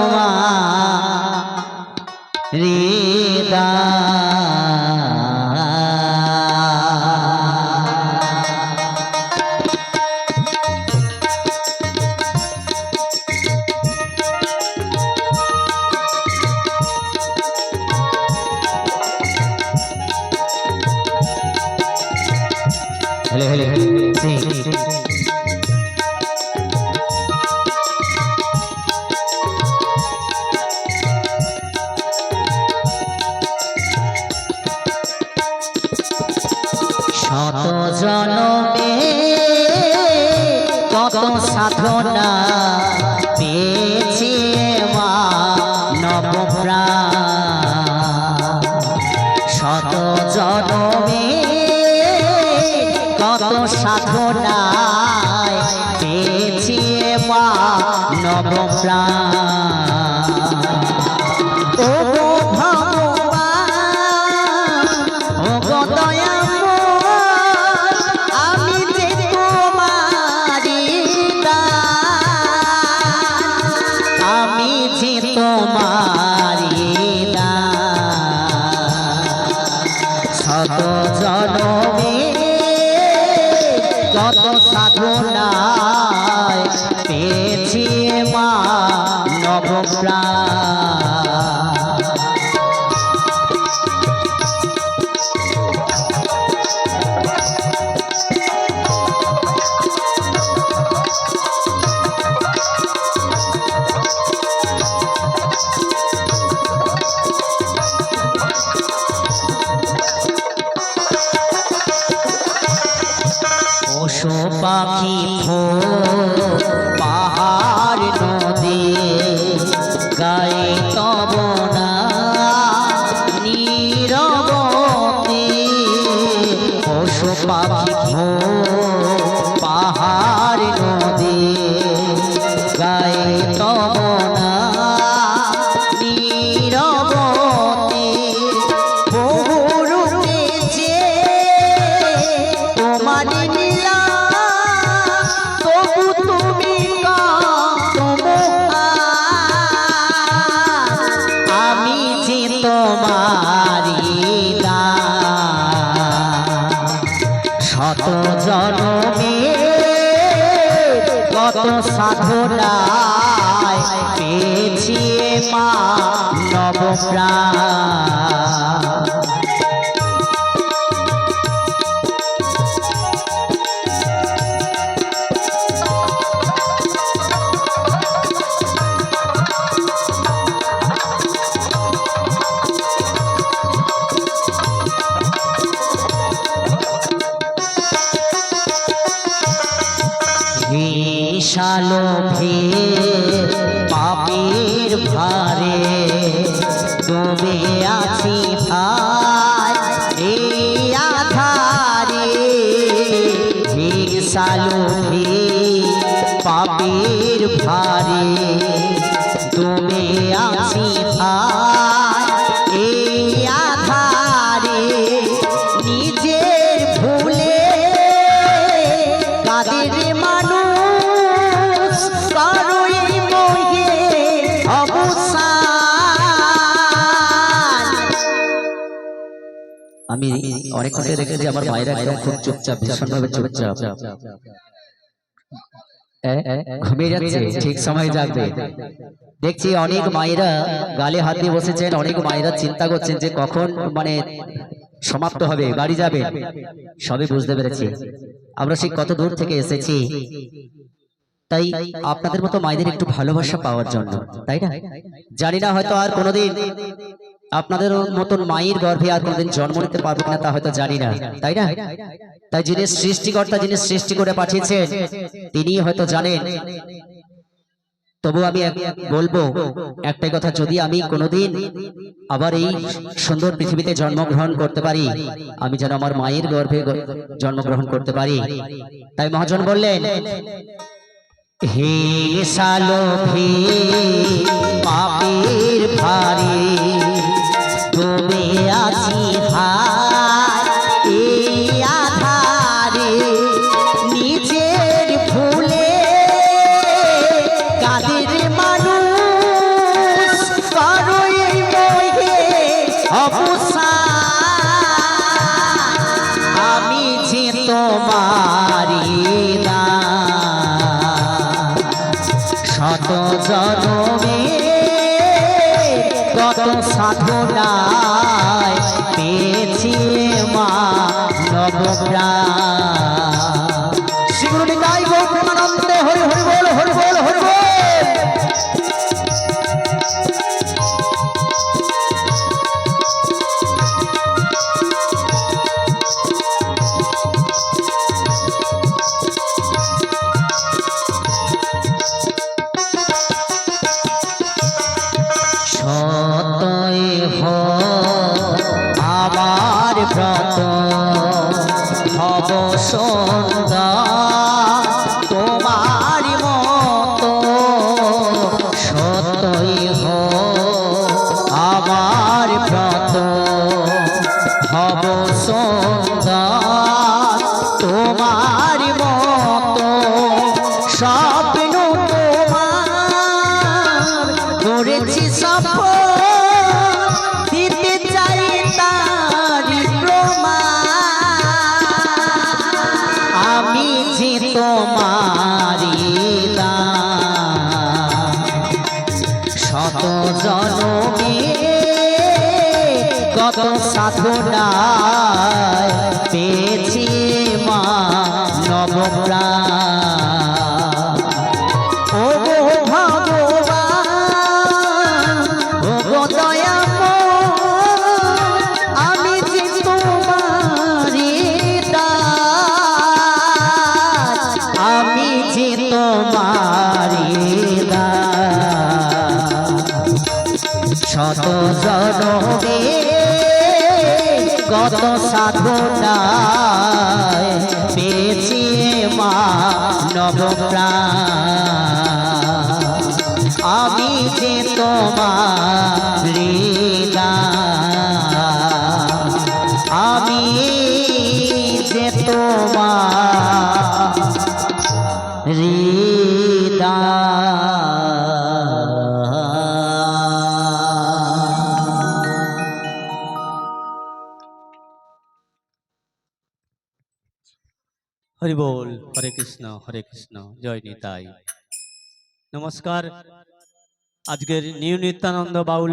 তোমার হৃদয় হেলে হেলে সি শত সাধনা পেয়েছি মা নবপ্রাণ শত জনমে কত সাধনায় পেয়েছি মা নবপ্রাণ কত সাধনায় শত জনমে কত পেয়েছি মা নবপ্রাণ বিশালো পাপের ভারে, ডুবে আছি নিজের ভুলে কাদের মানুষ কারোই মোহে আমি অনেক দেখেছি, আমার মায়েরা খুব চুপচাপ, ভীষণভাবে চুপচাপ। ঘুমিয়ে যাচ্ছে ঠিক সময় জাগবে। দেখছি অনেক মায়েরা গালে হাত দিয়ে বসেছেন অনেক মায়েরা চিন্তা করছেন যে কখন মানে সমাপ্ত হবে বাড়ি যাবে। সবই বুঝতে পেরেছি। আমরা সেই কত দূর থেকে এসেছি। তাই আপনাদের মতো মায়েদের একটু ভালোবাসা পাওয়ার জন্য তাই না? জানি না হয়তো আর কোনোদিন আপনাদের মতন মায়ের গর্ভে আর কোনোদিন জন্ম নিতে পারব কিনা তা হয়তো জানি না তাই না? তাই যিনি সৃষ্টিকর্তা যিনি সৃষ্টি করে পাঠিয়েছেন তিনি হয়তো জানেন। তবু আমি বলব একটাই কথা যদি আমি কোনোদিন আবার এই সুন্দর পৃথিবীতে জন্মগ্রহণ করতে পারি আমি যেন আমার মায়ের গর্ভে জন্মগ্রহণ করতে পারি। তাই মহাজন বললেন হে সালো কত সাধনায় পেয়েছি মা নবপ্রাণ। হব সুন্দর শত জনমে কত সাধনায় পেয়েছি মা নবপ্রাণ আমি যে তোমার আমি যে তোমার হরি বল। হরে কৃষ্ণ হরে কৃষ্ণ, জয় নিতাই। নমস্কার। আজকের নিউ নিত্যানন্দ বাউল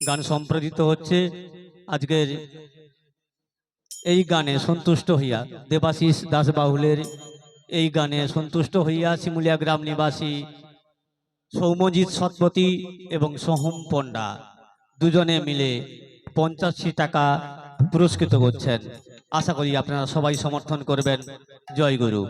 গান সম্প্রদিত হচ্ছে। আজকের এই গানে সন্তুষ্ট হইয়া দেবাশিস দাস বাউলের এই গানে সন্তুষ্ট হইয়া শিমুলিয়া গ্রাম নিবাসী সৌমজিৎ সৎপতি এবং সোহম পণ্ডা দুজনে মিলে পঞ্চাশি টাকা পুরস্কৃত করছেন। আশা করি আপনারা সবাই সমর্থন করবেন। জয় গুরু।